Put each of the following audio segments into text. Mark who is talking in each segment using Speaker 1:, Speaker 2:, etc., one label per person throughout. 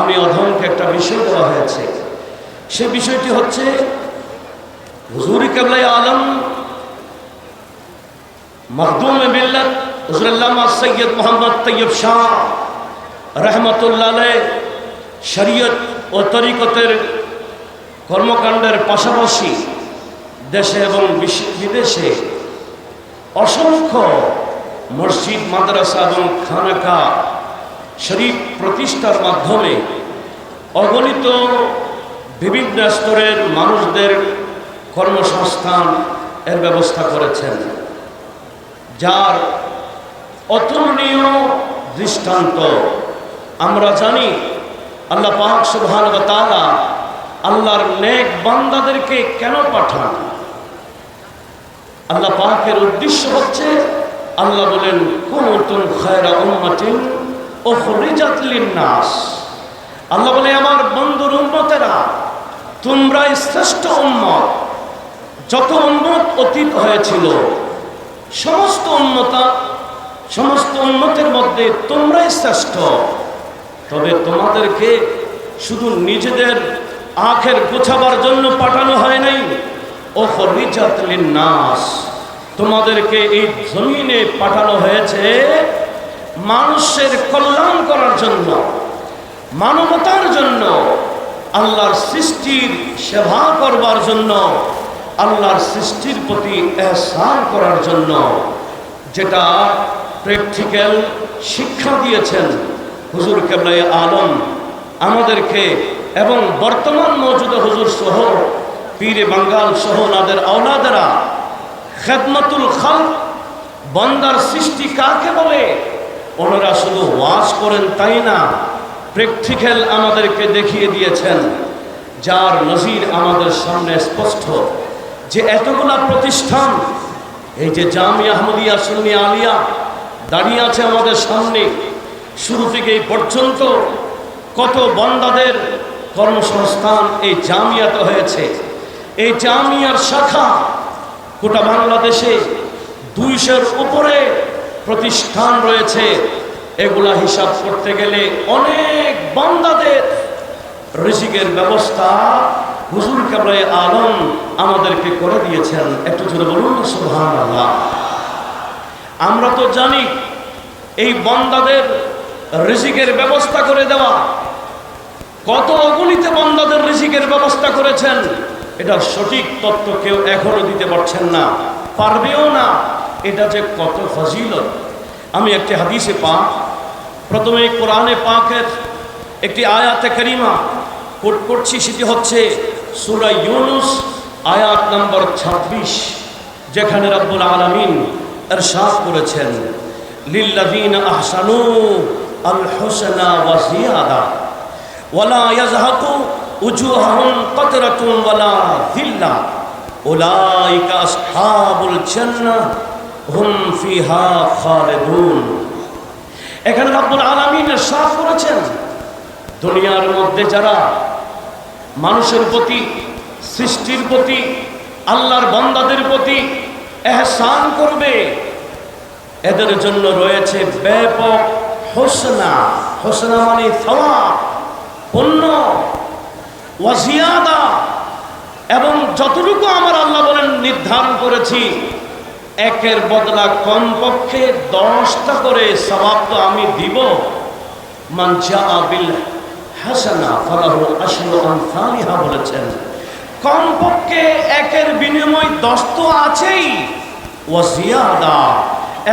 Speaker 1: আমি অধমকে একটা বিষয় দেওয়া হয়েছে। সে বিষয়টি হচ্ছে, হুজুরি কেবলাই আলম, মখদুম মিল্লত হুজুরাল্লামা সৈয়দ মোহাম্মদ তৈয়ব শাহ, রহমতুল্লাহ শরীয়ত ও তরিকতের কর্মকাণ্ডের পাশাপাশি দেশে এবং বিদেশে অসংখ্য মসজিদ, মাদ্রাসা এবং খানাকা শরীফ প্রতিষ্ঠার মাধ্যমে অগণিত বিভিন্ন স্তরের মানুষদের কর্মসংস্থান এর ব্যবস্থা করেছেন, যার অতুলনীয় দৃষ্টান্ত আমরা জানি আল্লাহ পাক সুবহান ওয়া আল্লাহর নেক বান্দাদেরকে কেন পাঠান? আল্লাহ পাকের উদ্দেশ্য হচ্ছে, আল্লাহ বলেন কুনতুন খায়রা উম্মাতিন উখরিজাত লিন-নাস। আল্লাহ বলে, আমার বন্ধুর উম্মতেরা তোমরা শ্রেষ্ঠ উম্মত। যত উম্মত অতীত হয়েছিল, সমস্ত উন্মতা সমস্ত উন্মতের মধ্যে তোমরাই শ্রেষ্ঠ। তবে তোমাদেরকে শুধু নিজেদের আখের গোছাবার জন্য পাঠানো হয় নাই। ও নাস তোমাদেরকে এই জমিনে পাঠানো হয়েছে মানুষের কল্যাণ করার জন্য, মানবতার জন্য, আল্লাহর সৃষ্টির সেবা করবার জন্য, আল্লাহর সৃষ্টির প্রতি এহসান করার জন্য, যেটা প্র্যাকটিক্যাল শিক্ষা দিয়েছেন হুজুর কেবলাই আলম আমাদেরকে এবং বর্তমান মৌজুদ হুজুর সহ, পীরে বাঙ্গাল সহ, ওনাদের আওলাদেরা, খেদমতুল খাল বন্দার সৃষ্টি কাকে বলে? ওনারা শুধু ওয়াজ করেন তাই না? প্র্যাকটিক্যাল আমাদেরকে দেখিয়ে দিয়েছেন। যার নজির আমাদের সামনে স্পষ্ট। যে এতগুলা প্রতিষ্ঠান, এই যে জামিয়া আহমদিয়া, সুন্নি আলিয়া, দাঁড়িয়ে আছে আমাদের সামনে, শুরু থেকে এই পর্যন্ত কত বন্দাদের কর্মসংস্থান এই জামিয়াতে হয়েছে। এই জামিয়ার শাখা গোটা বাংলাদেশে দুইশোর উপরে প্রতিষ্ঠান রয়েছে, এগুলা হিসাব করতে গেলে অনেক বন্দাদের ঋষিকের ব্যবস্থা হুজুর কাবরায় আলম আমাদেরকে করে দিয়েছেন। একটু জোরে বলুন সুহান আল্লাহ আমরা তো জানি এই বন্দাদের ঋষিকের ব্যবস্থা করে দেওয়া, কত অগণিত বন্দাদের ঋষিকের ব্যবস্থা করেছেন এটা সঠিক তত্ত্ব কেউ এখনও দিতে পারছেন না, পারবেও না। এটা যে কত ফজিলত। আমি একটি হাদিসে পা প্রথমে কোরআনে পাকের একটি আয়াতে করিমা কোট করছি, সেটি হচ্ছে সুরা ইউনুস, আয়াত নম্বর ২৬ যেখানে রব্বুল আলমিন এরশাদ করেছেন, লিল্লাযীন আহসানু আল হুসনা ওয়া জিয়াদা ওয়ালা ইয়াজহাকু উজুহাহুম কতরাতুন ওয়ালা যিল্লা। উলাইকা আসহাবুল জান্নাহ। হুম ফিহা খালিদুন। এখানে রব্বুল আলামিন সাফ করেছেন, দুনিয়ার মধ্যে যারা মানুষের প্রতি, সৃষ্টির প্রতি, আল্লাহর বন্দাদের প্রতি এহসান করবে, এদের জন্য রয়েছে ব্যাপক হোসনা। হোসনা মানে থাওয়া পণ্য, ওয়াজিয়াদা। এবং যতটুকু আমার আল্লাহ বলেন, নির্ধারণ করেছি একের বদলা কমপক্ষে দশটা করে সবাব তো আমি দিব। মানজা আবিল হাসানা, ফালাহু বলেছেন, কমপক্ষে একের বিনিময় দশ আছেই ওয়াজিয়াদা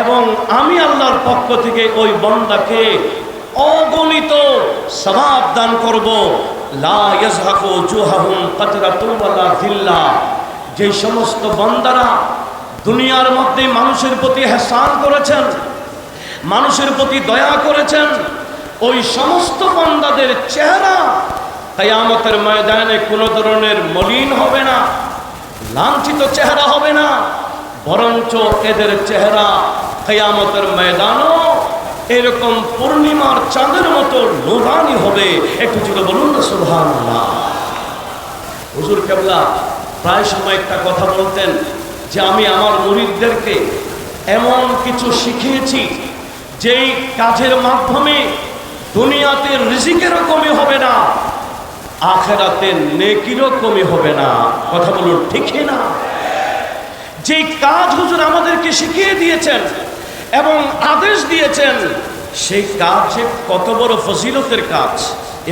Speaker 1: এবং আমি আল্লাহর পক্ষ থেকে ওই বন্দাকে অগণিত সবাব দান করব। লা ইয়াজহাকু জুহাহুম কাতরাতুন যিল্লা যে সমস্ত বন্দারা দুনিয়ার মধ্যে মানুষের প্রতি হেসান করেছেন, মানুষের প্রতি দয়া করেছেন, ওই সমস্ত বন্দাদের চেহারা কায়ামতের ময়দানে কোনো ধরনের মলিন হবে না, লাঞ্ছিত চেহারা হবে না, বরঞ্চ এদের চেহারা কেয়ামতের ময়দানও এরকম পূর্ণিমার চাঁদের মতো নুরানি হবে। একটু জুড়ে বলুন না সুভান হুজুর কেবলা, প্রায় সময় একটা কথা বলতেন যে আমি আমার মুরিদদেরকে এমন কিছু শিখিয়েছি, যেই কাজের মাধ্যমে দুনিয়াতে রিজিকেরও কমি হবে না, আখেরাতে নেকিরও কমি হবে না। কথা বলুন ঠিকই না? যে কাজ হুজুর আমাদেরকে শিখিয়ে দিয়েছেন এবং আদেশ দিয়েছেন, সেই কাজ কত বড় ফজিলতের কাজ।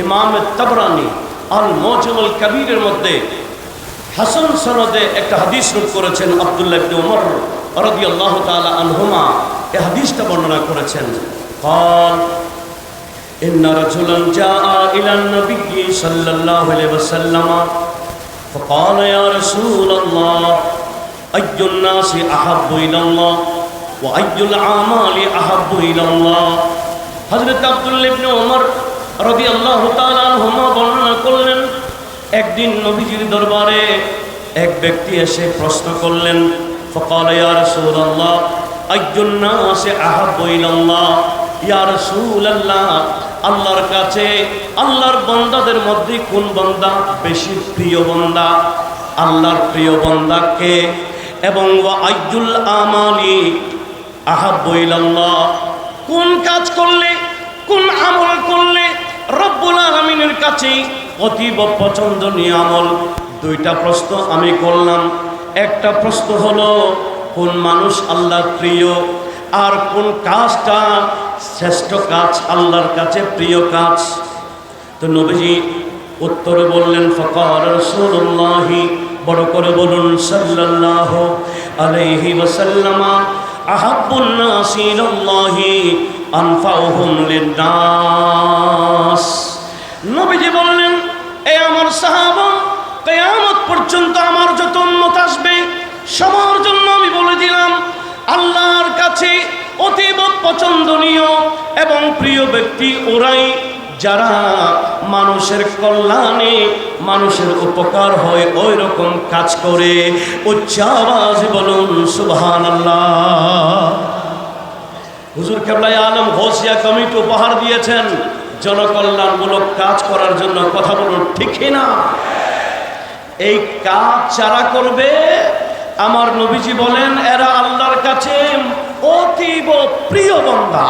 Speaker 1: ইমাম তাবরানি আল মজমুল কবিরের মধ্যে হাসান সনদে একটা হাদিস রূপ করেছেন আব্দুল্লাহ ইবনে ওমর রাদিয়াল্লাহু তাআলা আনহুমা এই হাদিসটা বর্ণনা করেছেন قال إن رجلا جاء إلى النبي صلى الله عليه وسلم فقال يا رسول الله أي الناس أحب إلى الله وأي الأعمال أحب إلى الله হযরত আব্দুল্লাহ ইবনে ওমর রাদিয়াল্লাহু তাআলা আনহুমা বর্ণনা করলেন একদিন নবীজির দরবারে এক ব্যক্তি এসে প্রশ্ন করলেন, ফকাল ইয়া রাসূলুল্লাহ, আইয়ুন নাসে আহাব্বু ইলাল্লাহ, ইয়া রাসূলুল্লাহ, আল্লাহর কাছে, আল্লাহর বন্দাদের মধ্যে কোন বন্দা বেশি প্রিয় বন্দা? আল্লাহর প্রিয় বন্দাকে এবং ওয়া আইয়ুল আমালি আহাব্বু ইলাল্লাহ, কোন কাজ করলে, কোন আমল করলে রব্বুল আলামিনের কাছে অতীব পছন্দনীয় আমল। দুইটা প্রশ্ন আমি করলাম। একটা প্রশ্ন হলো, কোন মানুষ আল্লাহর প্রিয়? আর কোন কাজটা শ্রেষ্ঠ কাজ আল্লাহর কাছে প্রিয় কাজ? তো নবীজি উত্তরে বললেন ফকর রসুল্লাহি বড় করে বলুন ওয়াসাল্লামা আহাব্বুন নাসি ইলাল্লাহি আনফাউহুম লিন-নাস। নবীজি বললেন এ আমার সাহাবা কিয়ামত পর্যন্ত আমার যত উম্মত আসবে, সবার জন্য আমি বলে দিলাম, আল্লাহর কাছে অতীব পছন্দনীয় এবং প্রিয় ব্যক্তি ওরাই যারা মানুষের কল্যাণে মানুষের উপকার হয় ওই রকম কাজ করে। উচ্চ আওয়াজ বলুন সুবহান আল্লাহ হুজুর কেবলাই আলম ঘোষিয়া কমিটি উপহার দিয়েছেন। জনকল্যাণমূলক কাজ করার জন্য কথা বলুন, ঠিক না এই কাজ যারা করবে, আমার নবীজি বলেন, এরা আল্লাহর কাছে অতীব প্রিয় বন্ধা।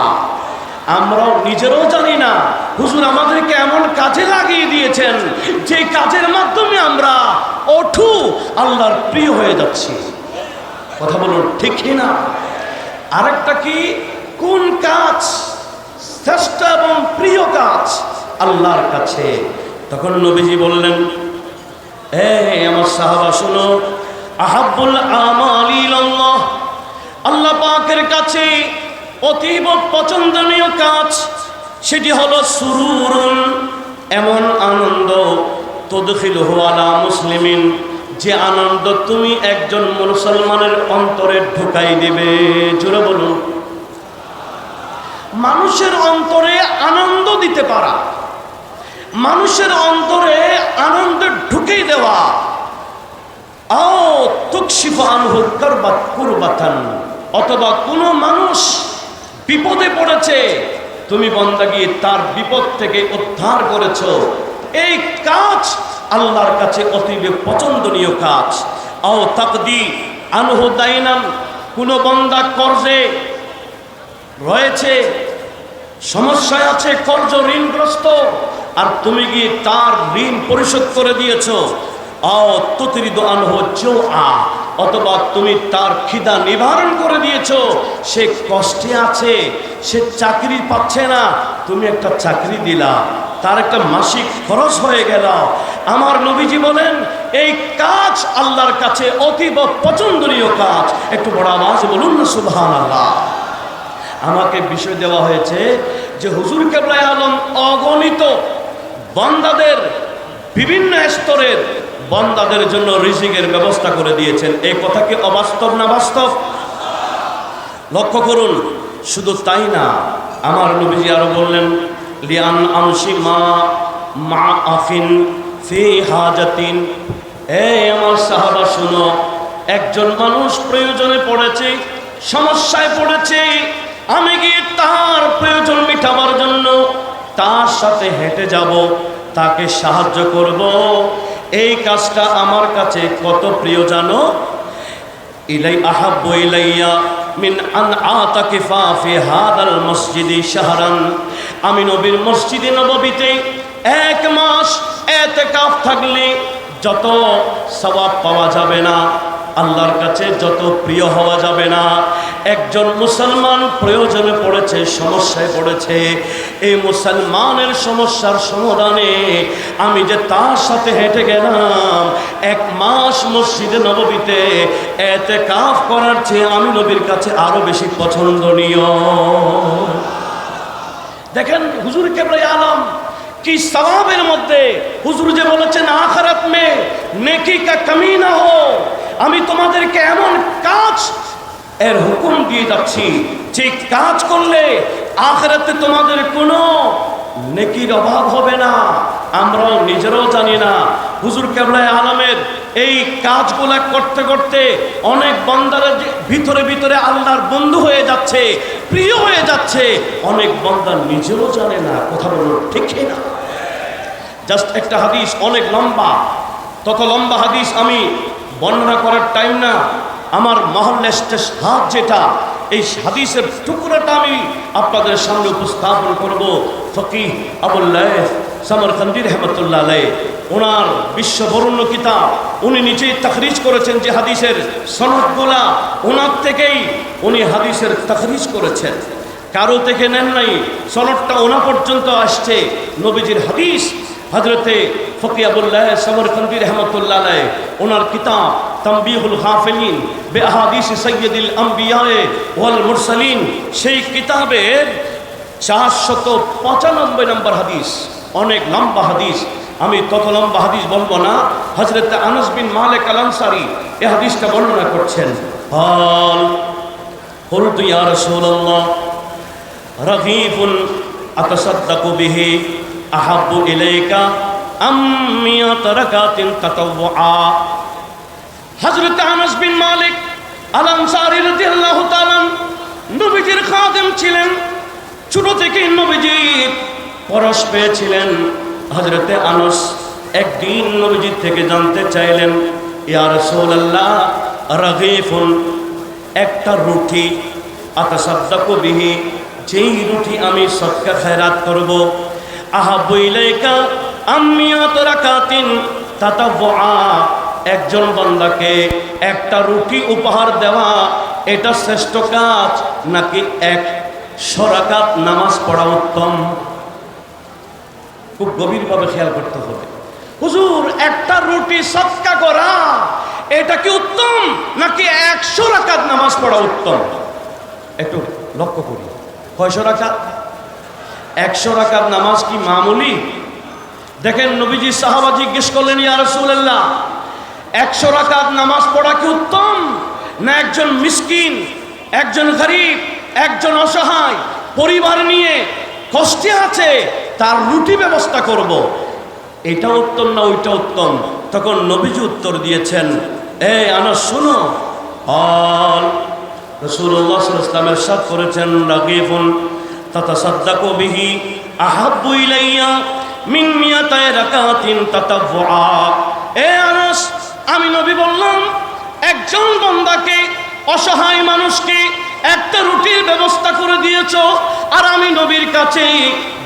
Speaker 1: আমরাও নিজেরও জানি না, হুজুর আমাদেরকে এমন কাজে লাগিয়ে দিয়েছেন, যে কাজের মাধ্যমে আমরা অঠু আল্লাহর প্রিয় হয়ে যাচ্ছি। কথা বলুন, ঠিক না আরেকটা কি? কোন কাজ শ্রেষ্ঠ এবং প্রিয় কাজ আল্লাহর কাছে। তখন নবীজি বললেন, এ আমার সাহাবা, শুনো, আহাব্বুল আমালিল্লাহ আল্লাহ পাকের কাছে অতীব পছন্দনীয় কাজ, সেটি হলো সুরুরুন, এমন আনন্দ, তদখিল হুয়ালা মুসলিমিন, যে আনন্দ তুমি একজন মুসলমানের অন্তরে ঢুকাই দেবে। জুড়ে বলুন। মানুষের অন্তরে আনন্দ দিতে পারা। মানুষের অন্তরে আনন্দ ঢুকেই দেওয়া। আও তুকশিফান করবাত কুরবাতান। অথবা কোনো মানুষ বিপদে পড়েছে, তুমি বন্দা গিয়ে তার বিপদ থেকে উদ্ধার করেছ। এই কাজ আল্লাহর কাছে অতীব পছন্দনীয় কাজ। আও তাকদি আনহ দাইনান, কোনো বন্দা কর্জে রয়েছে, সমস্যায় আছে, কর্জ ঋণগ্রস্ত, আর তুমি গিয়ে তার ঋণ পরিশোধ করে দিয়েছ? অত্যতিরিত আনহচ্ছ আ অথবা তুমি তার খিদা নিবারণ করে দিয়েছ। সে কষ্টে আছে, সে চাকরি পাচ্ছে না। তুমি একটা চাকরি দিলা, তার একটা মাসিক খরচ হয়ে গেল। আমার নবীজি বলেন, এই কাজ আল্লাহর কাছে অতীব পছন্দনীয় কাজ। একটু বড় আওয়াজ বলুন না সুবহান আল্লাহ আমাকে বিষয় দেওয়া হয়েছে যে হুজুর কেবলাই আলম অগণিত বন্দাদের, বিভিন্ন স্তরের বন্দাদের জন্য রিজিকের ব্যবস্থা করে দিয়েছেন। এই কথা কি অবাস্তব না বাস্তব? লক্ষ্য করুন, শুধু তাই না, আমার নবীজি আরও বললেন, লিয়ান আমসি মা মা আফিন ফি হাজাতিন। এই আমার সাহাবা, শুনো, একজন মানুষ প্রয়োজনে পড়েছে, সমস্যায় পড়েছে আমি গিয়ে তার প্রয়োজন মিটাবার জন্য তার সাথে হেঁটে যাব, তাকে সাহায্য করব? এই কাজটা আমার কাছে কত প্রিয় জানো? ইলাই আহাব্বু ইলাইয়া মিন আন আতাকিফা ফি হাদাল মসজিদি শাহরান। আমি নবীর মসজিদে নববীতে এক মাস এতেকাফ থাকলে যত সওয়াব পাওয়া যাবে না। আল্লাহর কাছে যত প্রিয় হওয়া যাবে না। একজন মুসলমান প্রয়োজনে পড়েছে, সমস্যায় পড়েছে। এই মুসলমানের সমস্যার সমাধানে আমি যে তার সাথে হেঁটে গেলাম, এক মাস মসজিদে নববীতে এতে কাফ করার চেয়ে আমি নবীর কাছে আরও বেশি পছন্দনীয়। দেখেন, হুজুর কেবলাই আলম, কি সবাবের মধ্যে? হুজুর যে বলেছেন, আখারাত মে নেকি কা কমি না হো? আমি তোমাদেরকে এমন কাজ এর হুকুম দিয়ে যাচ্ছি। যে কাজ করলে আখরাতে তোমাদের কোনো নেকির অভাব হবে না। আমরাও নিজেরাও জানি না। হুজুর কেবলায় আলমের এই কাজগুলা করতে করতে অনেক বন্দারের ভিতরে ভিতরে আল্লাহর বন্ধু হয়ে যাচ্ছে, প্রিয় হয়ে যাচ্ছে। অনেক বন্দার নিজেরও জানে না, কথা বলুন ঠিক না? জাস্ট একটা হাদিস অনেক লম্বা। তত লম্বা হাদিস আমি বর্ণনা করার টাইম না। আমার মহল্লেস্টের হাত যেটা, এই হাদিসের টুকরাটা আমি আপনাদের সামনে উপস্থাপন করব। ফকি আবুল্লাহ সামরকান্দি রহমতুল্লাহ আলাই ওনার বিশ্ববরণ্য কিতাব, উনি নিজেই তখরিজ করেছেন যে হাদিসের সনদগুলা ওনার থেকেই উনি হাদিসের তখরিজ করেছেন। কারও থেকে নেন নাই, সনদটা ওনা পর্যন্ত আসছে। নবীজির হাদিস হজরতে ফকিয়াবুল্লাহ সমরকন্দি রহমতুল্লাহ ওনার কিতাব তম্বিহুল হাফেলিন বে আহাদিস সৈয়দুল আম্বিয়ায় ওয়াল মুরসালিন, সেই কিতাবের চারশত পঁচানব্বই নম্বর হাদিস, অনেক লম্বা হাদিস। আমি তত লম্বা হাদিস বলব না হজরত আনস বিন মালেক আলানসারি এ হাদিসটা বর্ণনা করছেন। হল হল তুই আর সৌল্লা রফিফুল আকাশাদ্দাকু বিহি আহাব্বু ইলাইকা আম্মিয়া তারাকাতিন তাতাওয়া হযরত আনাস বিন মালিক আল আনসারী রাদিয়াল্লাহু তাআলা নবীজির খাদেম ছিলেন। ছোট থেকে নবীজি পরশ পেয়েছিলেন। হজরতে আনস একদিন নবীজির থেকে জানতে চাইলেন ইয়ার সোল্লাহ রাগিফুন, একটা রুটি আতাসাদ্দাকবিহি যেই রুটি আমি সৎকা খায়রাত করব একজন বান্দাকে একটা রুটি উপহার দেওয়া, এটা শ্রেষ্ঠ কাজ নাকি এক সরাকাত নামাজ পড়া উত্তম? খুব গভীরভাবে খেয়াল করতে হবে। হুজুর, একটা রুটি সৎকা করা, এটা কি উত্তম নাকি একশো রাকাত নামাজ পড়া উত্তম? একটু লক্ষ্য করি। কয়শো রাকাত? একশো রাকাত নামাজ কি মামুলি? দেখেন নবীজি সাহাবা জিজ্ঞেস করলেন, ইয়া রাসূলুল্লাহ, একশো রাকাত নামাজ পড়া কি উত্তম? না একজন মিসকিন, একজন গরিব, একজন অসহায়, পরিবার নিয়ে কষ্টে আছে, তার রুটি ব্যবস্থা করব। এটা উত্তম না ওইটা উত্তম? তখন নবীজি উত্তর দিয়েছেন, এ আনা শুনো। অল রসুল্লাহ ইসলামের সাথ করেছেন রাগিফুন তথা به বিহি আহাব্বু من মিয়াতায় রাকাতিন তাতাওয়া এ আনাস, আমি নবী বললাম, একজন বন্দাকে, অসহায় মানুষকে একটা রুটির ব্যবস্থা করে দিয়েছ, আর আমি নবীর কাছে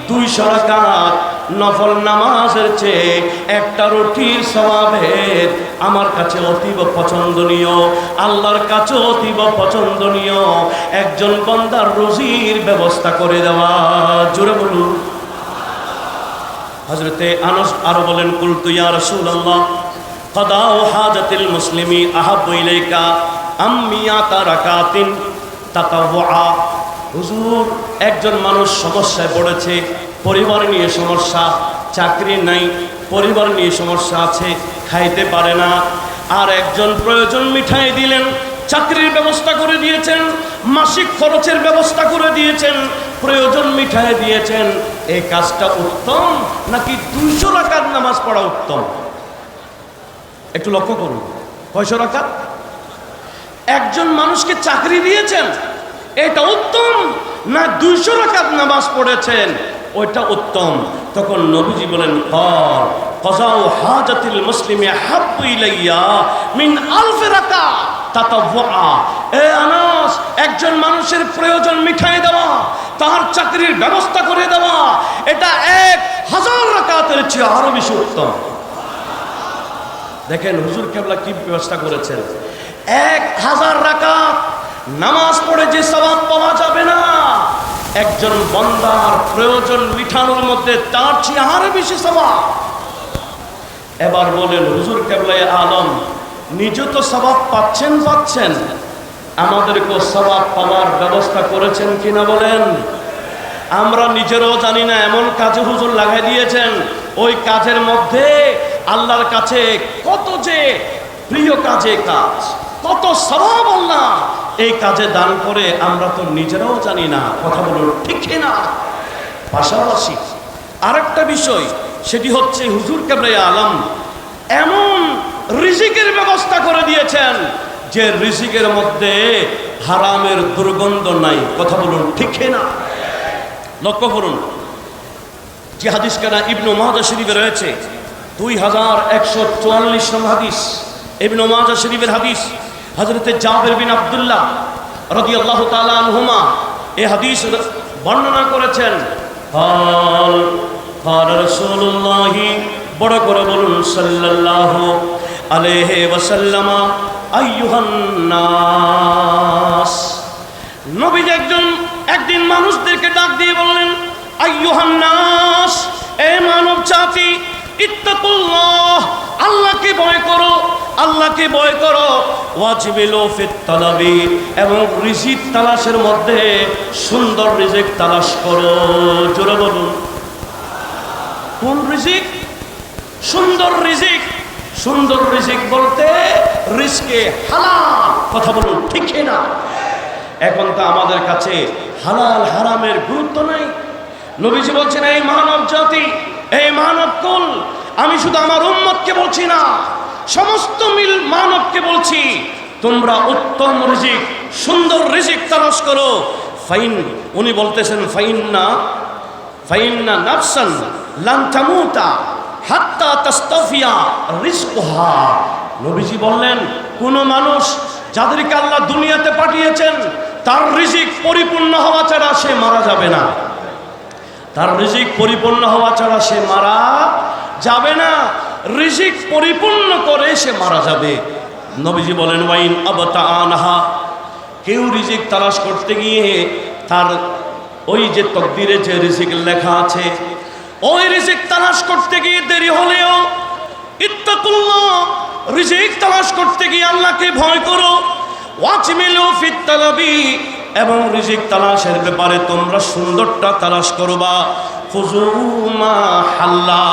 Speaker 1: দুইশো রাকাত নফল নামাজের চেয়ে একটা রুটির স্বভাবের আমার কাছে অতীব পছন্দনীয়, আল্লাহর কাছে অতীব পছন্দনীয়। একজন বন্দার রুজির ব্যবস্থা করে দেওয়া। জোরে বলুন। হজরতে আনস আরও বলেন, কুলতু ইয়া রাসূলুল্লাহ কদাও হাজাতিল মুসলিমি আহাব্বু ইলাইকা আম্মিয়াতা রাকাতিন তাতাওয়া। হুজুর, একজন মানুষ সমস্যায় পড়েছে, পরিবার নিয়ে সমস্যা, চাকরি নাই, পরিবার নিয়ে সমস্যা আছে, খাইতে পারে না। আর একজন প্রয়োজন মিঠাই দিলেন, চাকরির ব্যবস্থা করে দিয়েছেন, মাসিক খরচের ব্যবস্থা করে দিয়েছেন, প্রয়োজন মিঠাই দিয়েছেন। এই কাজটা উত্তম নাকি দুইশো রাকাত নামাজ পড়া উত্তম? একটু লক্ষ্য করুন, কয়শো রাকাত? একজন মানুষকে চাকরি দিয়েছেন এটা উত্তম না দুইশো রাকাত নামাজ পড়েছেন? ওইটা উত্তম। তখন নবীজি বলেন কর কজাও হাজাতিল মুসলিমে হাব্বু ইলাইয়া মিন আলফে রাকাত তাতাওয়া। এ আনাস, একজন মানুষের প্রয়োজন মিঠাই দেওয়া, তার চাকরির ব্যবস্থা করে দেওয়া, এটা এক হাজার রাকাতের চেয়ে আরও বেশি উত্তম। দেখেন হুজুর কেবলা কি ব্যবস্থা করেছেন? এক হাজার রাকাত নামাজ পড়ে যে সবাব পাওয়া যাবে না। একজন বন্দার প্রয়োজন মিঠানোর মধ্যে তার চেয়ে আরও বেশি সবাব। এবার বলেন, হুজুর কেবলাই আলম, নিজে তো সবাব পাচ্ছেন পাচ্ছেন। আমাদেরকেও সবাব পাওয়ার ব্যবস্থা করেছেন কিনা বলেন? আমরা নিজেরাও জানি না, এমন কাজে হুজুর লাগাই দিয়েছেন। ওই কাজের মধ্যে আল্লাহর কাছে কত যে প্রিয় কাজে কাজ, কত স্বভাব আল্লাহ এই কাজে দান করে আমরা তো নিজেরাও জানি না, কথা বলুন ঠিক না পাশাপাশি আরেকটা বিষয়, সেটি হচ্ছে হুজুর কেবলাই আলম এমন রিজিকের ব্যবস্থা করে দিয়েছেন যে রিজিকের মধ্যে হারামের দুর্গন্ধ নাই, কথা বলুন ঠিক না লক্ষ্য করুন যে হাদিস কেনা ইবনু মাহাজা শরীফে রয়েছে। দুই হাজার একশো চুয়াল্লিশ নম্বর হাদিস, ইবনু মাহাজা শরীফের হাদিস। হজরতে জাবের বিন আবদুল্লাহ রদি আল্লাহ তালুমা এ হাদিস বর্ণনা করেছেন। বড় করে বলুন সাল্লাহ আলেহে ওসাল্লামা আইয়ুহান্নাস নবী একজন, একদিন মানুষদেরকে ডাক দিয়ে বললেন আইয়ুহান্নাস এ মানব জাতি ইত্তাকুল্লাহ, আল্লাহকে ভয় করো, আল্লাহকে ভয় করো। ওয়াজিবিল ফিত তালাবি, এবং রিজিক তালাশের মধ্যে সুন্দর রিজিক তালাশ করো। জোরে বলুন। কোন রিজিক? সুন্দর রিজিক। সুন্দর রিজিক বলতে রিস্কে হালাল কথা বলুন, ঠিক না এখন তো আমাদের কাছে হালাল, হারামের গুরুত্ব নাই। নবীজি বলছেন, এই মানব জাতি এই মানব কুল, আমি শুধু আমার উম্মতকে বলছি না, সমস্ত মিল মানবকে বলছি। তোমরা উত্তম রিজিক, সুন্দর রিজিক তালাশ করো। ফাইন, উনি বলতেছেন ফাইন না ফাইন্না নাফসান লান তামুতা হাত্তা তাস্তাফিয়া রিজকুহা। নবীজি বললেন, কোন মানুষ যাদেরকে আল্লাহ দুনিয়াতে পাঠিয়েছেন, তার রিজিক পরিপূর্ণ হওয়া ছাড়া সে মারা যাবে না। তার রিজিক পরিপূর্ণ হওয়া ছাড়া সে মারা যাবে না। রিজিক পরিপূর্ণ করে সে মারা যাবে। নবীজি বলেন, ওয়াইন আবতা আনহা। কেউ রিজিক তালাশ করতে গিয়ে তার ওই যে তকদিরে যে রিজিক লেখা আছে, ওই রিজিক তালাশ করতে গিয়ে দেরি হলেও ইত্তাকুল্লাহ, রিজিক তালাশ করতে গিয়ে আল্লাহকে ভয় করো। ওয়াজমিলু ফিত তালাবি এবং রিজিক তালাশের ব্যাপারে তোমরা সুন্দরটা তালাশ করবা। খুজুমা হাল্লা,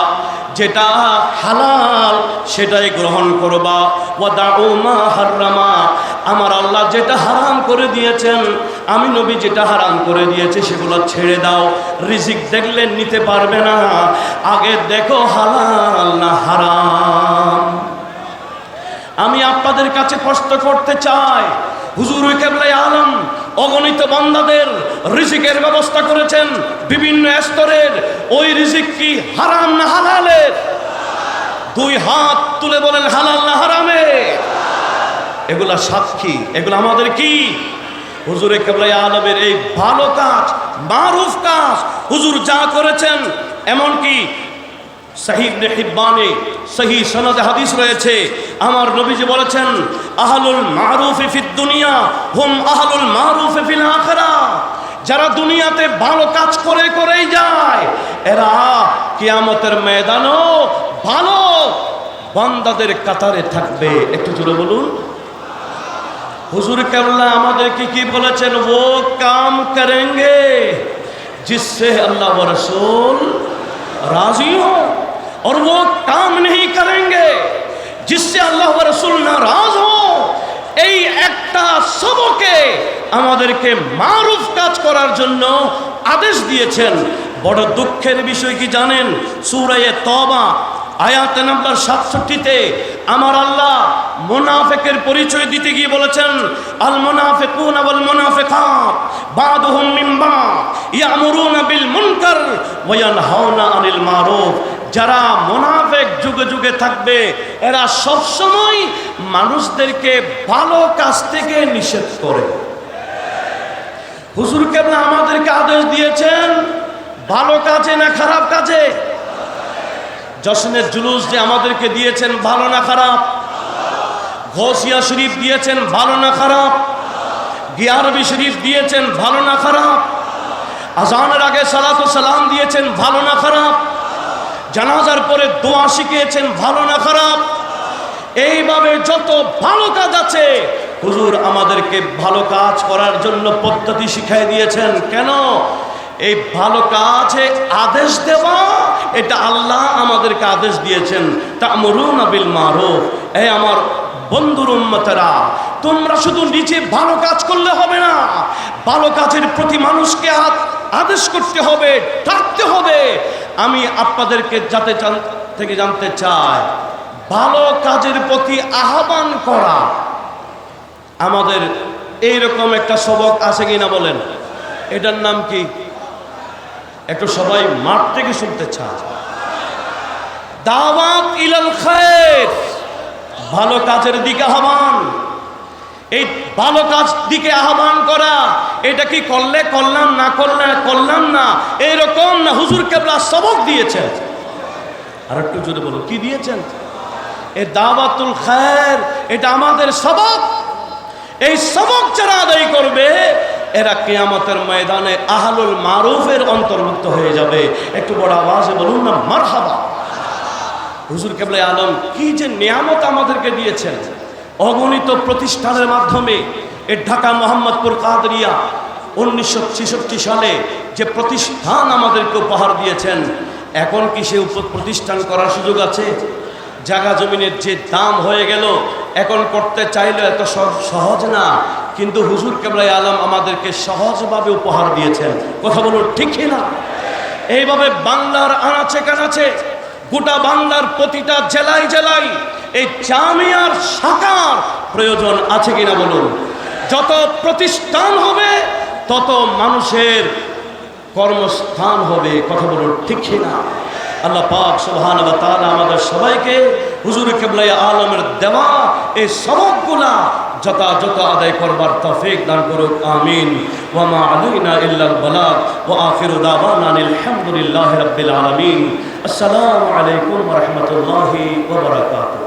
Speaker 1: যেটা হালাল সেটাই গ্রহণ করবা। ওয়াদাউ মা হাররামা আমার আল্লাহ যেটা হারাম করে দিয়েছেন, আমি নবী যেটা হারাম করে দিয়েছে সেগুলো ছেড়ে দাও। রিজিক দেখলে নিতে পারবে না, আগে দেখো হালাল না হারাম। আমি আপনাদের কাছে প্রশ্ন করতে চাই। হুজুর কেবলাই আলম অগণিত বান্দাদের রিজিকের ব্যবস্থা করেছেন বিভিন্ন স্তরের। ওই রিজিক কি হারাম না হালালের দুই হাত তুলে বলেন, হালাল না হারামে? এগুলা সাক্ষী, এগুলো আমাদের কি? হুজুরে কেবলাই আলমের এই ভালো কাজ, মারুফ কাজ হুজুর যা করেছেন, এমনকি সাহিব হিব্বানে সহি সনদ হাদিস রয়েছে, আমার নবীজি বলেছেন, আহলুল মারুফ ফিদ দুনিয়া, হুম আহলুল মারুফ ফিল আখরা। যারা দুনিয়াতে ভালো কাজ করে করেই যায়, এরা কিয়ামতের ময়দানও ভালো বান্দাদের কাতারে থাকবে। একটু জোরে বলুন। হুজুর কেবলা আমাদেরকে কি বলেছেন? ও কাম করেন জিসে আল্লাহ রসুল राजी हो और वो काम नहीं करेंगे जिससे अल्लाह व रसूल नाराज हो এই একটা সবকে আমাদেরকে মারুফ কাজ করার জন্য আদেশ দিয়েছেন বড় দুঃখের বিষয় কি জানেন সুরায়ে তবা আয়াত নাম্বার সাতষট্টিতে আমার আল্লাহ মোনাফেকের পরিচয় দিতে গিয়ে বলেছেন, আল মোনাফেকুন আল মোনাফেকাত বাদুহুম মিন বাদ, ইয়ামুরুনা বিল মুনকার ওয়া ইয়ানহাউনা আনিল মারুফ। যারা মোনাফেক যুগে যুগে থাকবে, এরা সবসময় মানুষদেরকে ভালো কাজ থেকে নিষেধ করে। হুজুর কেবলা আমাদেরকে আদেশ দিয়েছেন, ভালো কাজে না খারাপ কাজে? জশনের জুলুস যে আমাদেরকে দিয়েছেন, ভালো না খারাপ? ঘোষিয়া শরীফ দিয়েছেন, ভালো না খারাপ? গিয়ারবি শরীফ দিয়েছেন, ভালো না খারাপ? আজানের আগে সালাত সালাম দিয়েছেন, ভালো না খারাপ? জানাজার পরে দোয়া শিখিয়েছেন, ভালো না খারাপ? এইভাবে যত ভালো কাজ আছে, হুজুর আমাদেরকে ভালো কাজ করার জন্য পদ্ধতি শিখাই দিয়েছেন। কেন? এই ভালো কাজে আদেশ দেওয়া এটা আল্লাহ আমাদেরকে আদেশ দিয়েছেন তা মরুন আবিল মারো এই আমার বন্ধুর উম্মতেরা, তোমরা শুধু নিজে ভালো কাজ করলে হবে না, ভালো কাজের প্রতি মানুষকে আদেশ করতে হবে ডাকতে হবে। আমি আপনাদেরকে যাতে থেকে জানতে চাই, ভালো কাজের প্রতি আহ্বান করা, আমাদের এইরকম একটা সবক আছে কিনা বলেন? এটার নাম কি? একটু সবাই মাঠ থেকে শুনতে চায়। ভালো কাজের দিকে আহ্বান। এই ভালো কাজ দিকে আহ্বান করা, এটা কি করলে করলাম, না করলে করলাম না? এইরকম না হুজুর কেবলা সবক দিয়েছেন? আর একটু যদি বলো কি দিয়েছেন? এ দাওয়াতুল খায়ের, এটা আমাদের সবক। এই সবক যারা আদায় করবে এরা কেয়ামতের ময়দানে আহলুল মারুফের অন্তর্ভুক্ত হয়ে যাবে। একটু বড় আওয়াজে বলুন না, মারহাবা। হুজুর কেবলে আলম, কি যে নিয়ামত আমাদেরকে দিয়েছেন। অগণিত প্রতিষ্ঠানের মাধ্যমে এ ঢাকা মোহাম্মদপুর কাদরিয়া উনিশশো ছেষট্টি সালে যে প্রতিষ্ঠান আমাদেরকে উপহার দিয়েছেন, এখন কি সে প্রতিষ্ঠান করার সুযোগ আছে? জায়গা জমিনের যে দাম হয়ে গেল, এখন করতে চাইলে এত সহ- সহজ না। কিন্তু হুজুর কেবলাই আলম আমাদেরকে সহজভাবে উপহার দিয়েছেন। কথা বলুন ঠিক না এইভাবে বাংলার আনাচে কানাচে গোটা বাংলার প্রতিটা জেলায় জেলায় এই জামিয়ার শাখার প্রয়োজন আছে কিনা বলুন? যত প্রতিষ্ঠান হবে, তত মানুষের কর্মস্থান হবে। কথা বলুন ঠিক না আল্লাহ পাক সুবহান ওয়া তাআলা আমাদের সবাইকে হুজুর কেবলাই আলমের দেওয়া এই সবকগুলা যথাযথ আদায় করবার তফিক দান করুক, আমিন। ওয়া মা আলাইনা ইল্লাল বালাগ ওয়া আখিরু দাওয়ানা আলহামদুলিল্লাহি রাব্বিল আলামিন। আসসালামু আলাইকুম ওয়া রাহমাতুল্লাহি ওয়া বারাকাতুহু।